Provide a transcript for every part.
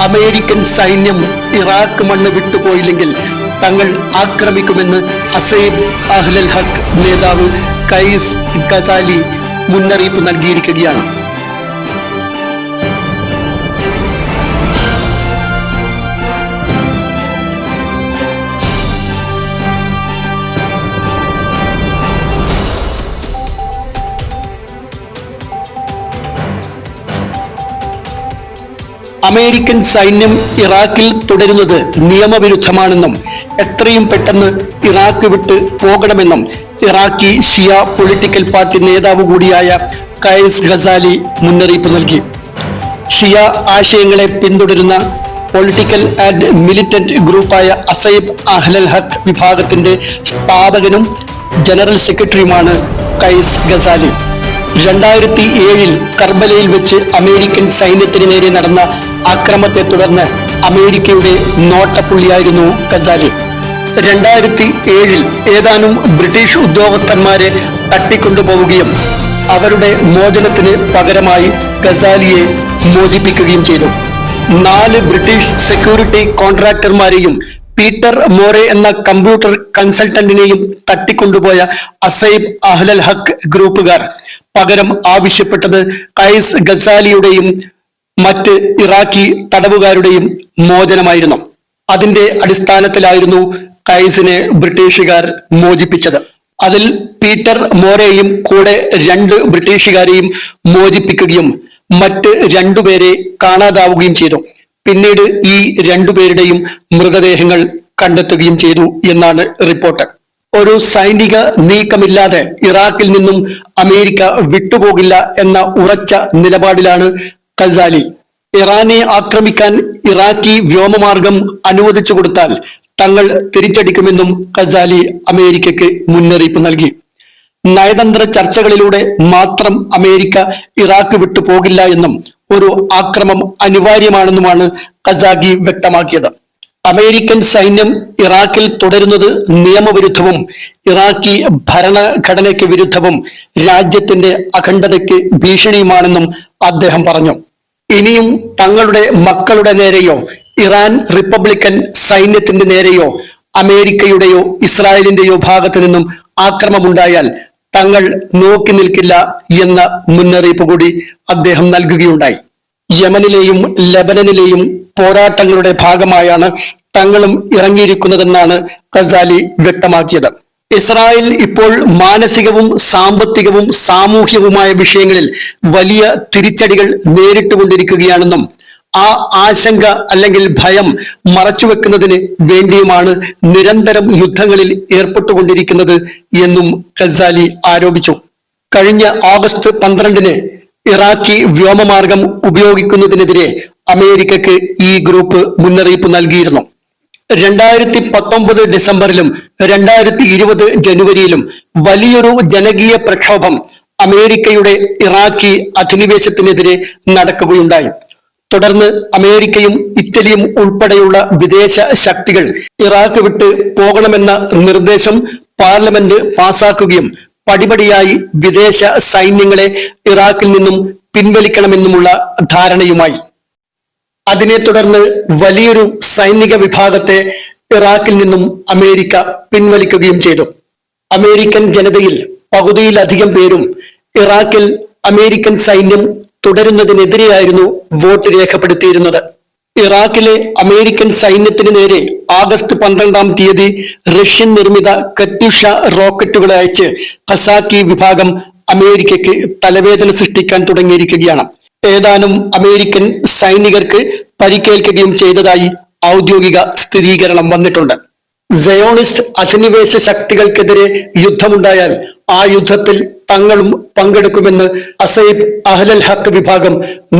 American സൈന്യം Iraq മണ്ണ് വിട്ടുപോയില്ലെങ്കിൽ തങ്ങൾ ആക്രമിക്കുമെന്ന് അസൈബ് Ahl al ഹക്ക് നേതാവ് കൈസ് ഗസാലി മുന്നറിയിപ്പ് നൽകിയിരിക്കുകയാണ്. അമേരിക്കൻ സൈന്യം ഇറാഖിൽ തുടരുന്നത് നിയമവിരുദ്ധമാണെന്നും എത്രയും പെട്ടെന്ന് ഇറാഖ് വിട്ട് പോകണമെന്നും ഇറാഖി ഷിയ പൊളിറ്റിക്കൽ പാർട്ടി നേതാവ് കൂടിയായ കയസ് ഗസാലി മുന്നറിയിപ്പ് നൽകി. ഷിയ ആശയങ്ങളെ പിന്തുടരുന്ന പൊളിറ്റിക്കൽ ആൻഡ് മിലിറ്റന്റ് ഗ്രൂപ്പായ അസൈബ് അഹ്ലൽ ഹക്ക് വിഭാഗത്തിന്റെ സ്ഥാപകനും ജനറൽ സെക്രട്ടറിയുമാണ് കൈസ് ഗസാലി രണ്ടായിരത്തി ഏഴിൽ കർബലയിൽ വെച്ച് അമേരിക്കൻ സൈന്യത്തിന് നേരെ നടന്ന ആക്രമത്തെ തുടർന്ന് അമേരിക്കയുടെ നോട്ടപ്പുള്ളിയായിരുന്നു കസാലി രണ്ടായിരത്തി ഏഴിൽ ഏതാനും ബ്രിട്ടീഷ് ഉദ്യോഗസ്ഥന്മാരെ തട്ടിക്കൊണ്ടുപോവുകയും അവരുടെ മോചനത്തിന് പകരമായി ഗസാലിയെ മോചിപ്പിക്കുകയും ചെയ്തു. നാല് ബ്രിട്ടീഷ് സെക്യൂരിറ്റി കോൺട്രാക്ടർമാരെയും പീറ്റർ മോറെ എന്ന കമ്പ്യൂട്ടർ കൺസൾട്ടന്റിനെയും തട്ടിക്കൊണ്ടുപോയ അസൈബ് അഹ്ലൽ ഹക്ക് ഗ്രൂപ്പുകാർ പകരം ആവശ്യപ്പെട്ടത് കൈസ് ഗസാലിയുടെയും മറ്റ് ഇറാഖി തടവുകാരുടെയും മോചനമായിരുന്നു. അതിന്റെ അടിസ്ഥാനത്തിലായിരുന്നു കൈസിനെ ബ്രിട്ടീഷുകാർ മോചിപ്പിച്ചത്. അതിൽ പീറ്റർ മോരെയും കൂടെ രണ്ട് ബ്രിട്ടീഷുകാരെയും മോചിപ്പിക്കുകയും മറ്റ് രണ്ടുപേരെ കാണാതാവുകയും ചെയ്തു. പിന്നീട് ഈ രണ്ടുപേരുടെയും മൃതദേഹങ്ങൾ കണ്ടെത്തുകയും ചെയ്തു എന്നാണ് റിപ്പോർട്ട്. ഒരു സൈനിക നീക്കമില്ലാതെ ഇറാഖിൽ നിന്നും അമേരിക്ക വിട്ടുപോകില്ല എന്ന ഉറച്ച നിലപാടിലാണ് കസാലി ഇറാനെ ആക്രമിക്കാൻ ഇറാഖി വ്യോമമാർഗം അനുവദിച്ചു കൊടുത്താൽ തങ്ങൾ തിരിച്ചടിക്കുമെന്നും കസാലി അമേരിക്കയ്ക്ക് മുന്നറിയിപ്പ് നൽകി. നയതന്ത്ര ചർച്ചകളിലൂടെ മാത്രം അമേരിക്ക ഇറാഖ് വിട്ടു പോകില്ല എന്നും ഒരു ആക്രമം അനിവാര്യമാണെന്നുമാണ് കസാഖി വ്യക്തമാക്കിയത്. അമേരിക്കൻ സൈന്യം ഇറാഖിൽ തുടരുന്നത് നിയമവിരുദ്ധവും ഇറാഖി ഭരണഘടനയ്ക്ക് വിരുദ്ധവും രാജ്യത്തിന്റെ അഖണ്ഡതയ്ക്ക് ഭീഷണിയുമാണെന്നും അദ്ദേഹം പറഞ്ഞു. ഇനിയും തങ്ങളുടെ മക്കളുടെ നേരെയോ ഇറാൻ റിപ്പബ്ലിക്കൻ സൈന്യത്തിന്റെ നേരെയോ അമേരിക്കയുടെയോ ഇസ്രായേലിന്റെയോ ഭാഗത്തു നിന്നും ആക്രമമുണ്ടായാൽ തങ്ങൾ നോക്കി നിൽക്കില്ല എന്ന മുന്നറിയിപ്പ് കൂടി അദ്ദേഹം നൽകുകയുണ്ടായി. യമനിലെയും ലബനനിലെയും പോരാട്ടങ്ങളുടെ ഭാഗമായാണ് തങ്ങളും ഇറങ്ങിയിരിക്കുന്നതെന്നാണ് ഖസാലി വ്യക്തമാക്കിയത്. ഇസ്രായേൽ ഇപ്പോൾ മാനസികവും സാമ്പത്തികവും സാമൂഹ്യവുമായ വിഷയങ്ങളിൽ വലിയ തിരിച്ചടികൾ നേരിട്ടുകൊണ്ടിരിക്കുകയാണെന്നും ആ ആശങ്ക അല്ലെങ്കിൽ ഭയം മറച്ചുവെക്കുന്നതിന് വേണ്ടിയുമാണ് നിരന്തരം യുദ്ധങ്ങളിൽ ഏർപ്പെട്ടുകൊണ്ടിരിക്കുന്നത് എന്നും ഖസാലി ആരോപിച്ചു. കഴിഞ്ഞ ഓഗസ്റ്റ് പന്ത്രണ്ടിന് ഇറാഖി വ്യോമമാർഗം ഉപയോഗിക്കുന്നതിനെതിരെ അമേരിക്കക്ക് ഈ ഗ്രൂപ്പ് മുന്നറിയിപ്പ് നൽകിയിരുന്നു. രണ്ടായിരത്തി പത്തൊമ്പത് ഡിസംബറിലും രണ്ടായിരത്തി ഇരുപത് ജനുവരിയിലും വലിയൊരു ജനകീയ പ്രക്ഷോഭം അമേരിക്കയുടെ ഇറാഖി അധിനിവേശത്തിനെതിരെ നടക്കുകയുണ്ടായി. തുടർന്ന് അമേരിക്കയും ഇറ്റലിയും ഉൾപ്പെടെയുള്ള വിദേശ ശക്തികൾ ഇറാഖ് വിട്ട് പോകണമെന്ന നിർദ്ദേശം പാർലമെന്റ് പാസാക്കുകയും പടിപടിയായി വിദേശ സൈന്യങ്ങളെ ഇറാഖിൽ നിന്നും പിൻവലിക്കണമെന്നുമുള്ള ധാരണയുമായി. അതിനെ തുടർന്ന് വലിയൊരു സൈനിക വിഭാഗത്തെ ഇറാഖിൽ നിന്നും അമേരിക്ക പിൻവലിക്കുകയും ചെയ്തു. അമേരിക്കൻ ജനതയിൽ പകുതിയിലധികം പേരും ഇറാഖിൽ അമേരിക്കൻ സൈന്യം തുടരുന്നതിനെതിരെയായിരുന്നു വോട്ട് രേഖപ്പെടുത്തിയിരുന്നത്. ഇറാഖിലെ അമേരിക്കൻ സൈന്യത്തിന് നേരെ ആഗസ്റ്റ് പന്ത്രണ്ടാം തീയതി റഷ്യൻ നിർമ്മിത കത്യുഷ റോക്കറ്റുകളെ അയച്ച് ഖസാക്കി വിഭാഗം അമേരിക്കയ്ക്ക് തലവേദന സൃഷ്ടിക്കാൻ തുടങ്ങിയിരിക്കുകയാണ്. ഏതാനും അമേരിക്കൻ സൈനികർക്ക് പരിക്കേൽക്കുകയും ചെയ്തതായി ഔദ്യോഗിക സ്ഥിരീകരണം വന്നിട്ടുണ്ട്. സയോണിസ്റ്റ് അധിനിവേശ ശക്തികൾക്കെതിരെ യുദ്ധമുണ്ടായാൽ ആ യുദ്ധത്തിൽ തങ്ങളും പങ്കെടുക്കുമെന്ന് അസൈബ് അഹ്ലൽ ഹക്ക് വിഭാഗം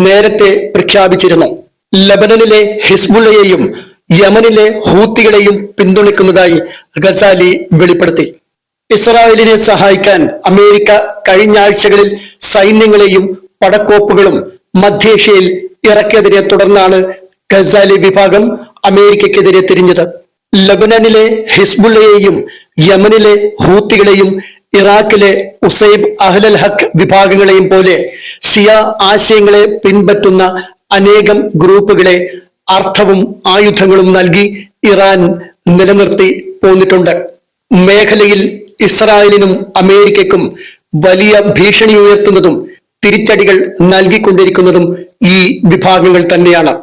നേരത്തെ പ്രഖ്യാപിച്ചിരുന്നു. ലബനനിലെ ഹിസ്ബുള്ളയെയും യമനിലെ ഹൂത്തികളെയും പിന്തുണയ്ക്കുന്നതായി ഗസാലി വെളിപ്പെടുത്തി. ഇസ്രായേലിനെ സഹായിക്കാൻ അമേരിക്ക കഴിഞ്ഞ ആഴ്ചകളിൽ സൈന്യങ്ങളെയും പടക്കോപ്പുകളും മധ്യേഷ്യയിൽ ഇറക്കിയതിനെ തുടർന്നാണ് ഗസാലി വിഭാഗം അമേരിക്കക്കെതിരെ തിരിഞ്ഞത്. ലബനനിലെ ഹിസ്ബുള്ളയെയും യമനിലെ ഹൂത്തികളെയും ഇറാഖിലെ ഉസൈബ് അഹ്ലൽ ഹക്ക് വിഭാഗങ്ങളെയും പോലെ ഷിയ ആശയങ്ങളെ പിൻപറ്റുന്ന അനേകം ഗ്രൂപ്പുകളെ അർത്ഥവും ആയുധങ്ങളും നൽകി ഇറാൻ നിലനിർത്തി പോന്നിട്ടുണ്ട്. മേഖലയിൽ ഇസ്രായേലിനും അമേരിക്കയ്ക്കും വലിയ ഭീഷണി ഉയർത്തുന്നതും തിരിച്ചടികൾ നൽകിക്കൊണ്ടിരിക്കുന്നതും ഈ വിഭാഗങ്ങൾ തന്നെയാണ്.